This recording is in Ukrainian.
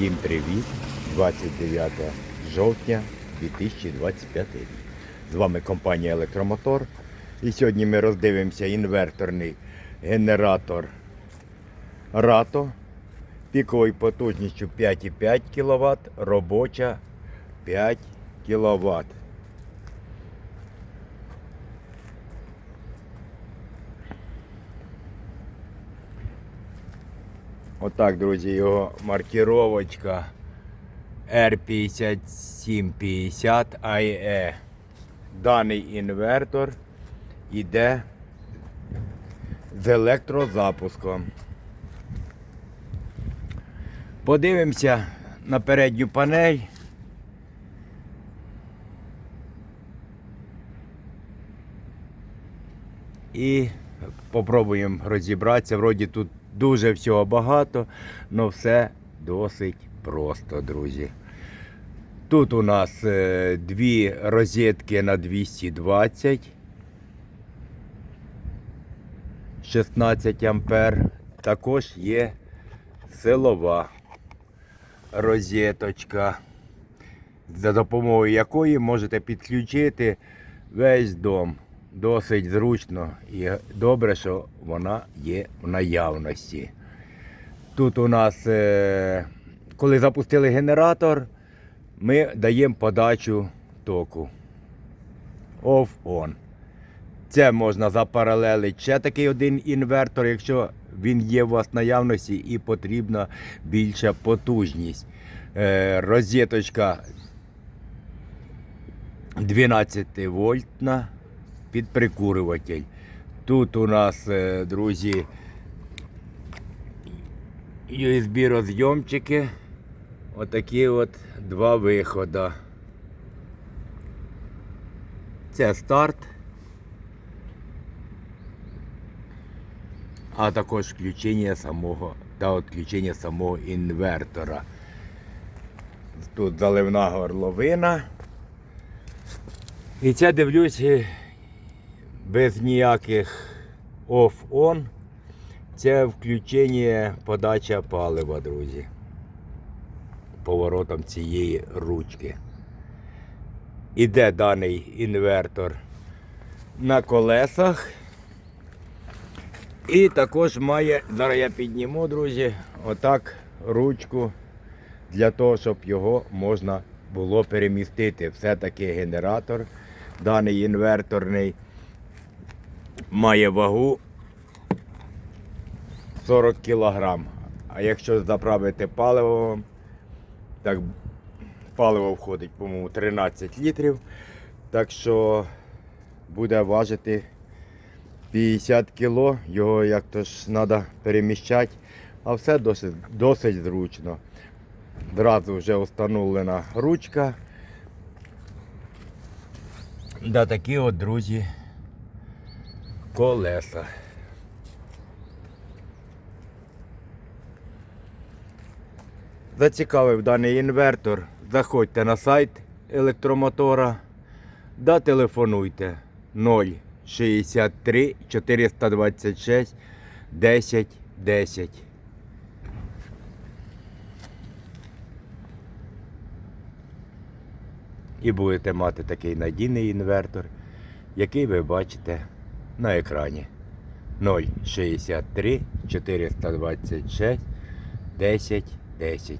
Всім привіт! 29 жовтня 2025 рік. З вами компанія Електромотор. І сьогодні ми роздивимося інверторний генератор Рато піковою потужністю 5,5 кВт, робоча 5 кВт. Отак, друзі, його маркіровочка R5750 IE. Даний інвертор йде з електрозапуском. Подивимося на передню панель. І попробуємо розібратися. Вроді тут дуже всього багато, але все досить просто, друзі. Тут у нас е, дві розетки на 220. 16 ампер. Також є силова розеточка, за допомогою якої можете підключити весь дом. Досить зручно і добре, що вона є в наявності. Тут у нас, е, коли запустили генератор, ми даємо подачу току. Off-on. Це можна запаралелити ще такий один інвертор, якщо він є у вас в наявності і потрібна більша потужність. Е, розеточка 12 вольтна під прикурюватель. Тут у нас, е, друзі, USB розйомчики. Отакі от два виходи. Це старт. А також включення самого та відключення самого інвертора. Тут заливна горловина. І це дивлюсь е, без ніяких off-on. Це включення подача палива, друзі. Поворотом цієї ручки. Іде даний інвертор на колесах. І також має, зараз я підніму, друзі, отак ручку для того, щоб його можна було перемістити. Все-таки генератор, даний інверторний, має вагу 40 кг. А якщо заправити паливо, так паливо входить, по-моєму, 13 літрів. Так що буде важити 50 кг, його як то ж треба переміщати, а все досить, досить зручно. Зразу вже встановлена ручка. Да такі от, друзі, колеса. Зацікавив даний інвертор, заходьте на сайт електромотора да телефонуйте 063 426 10 10. І будете мати такий надійний інвертор, який ви бачите на екрані. 063 426 10 10.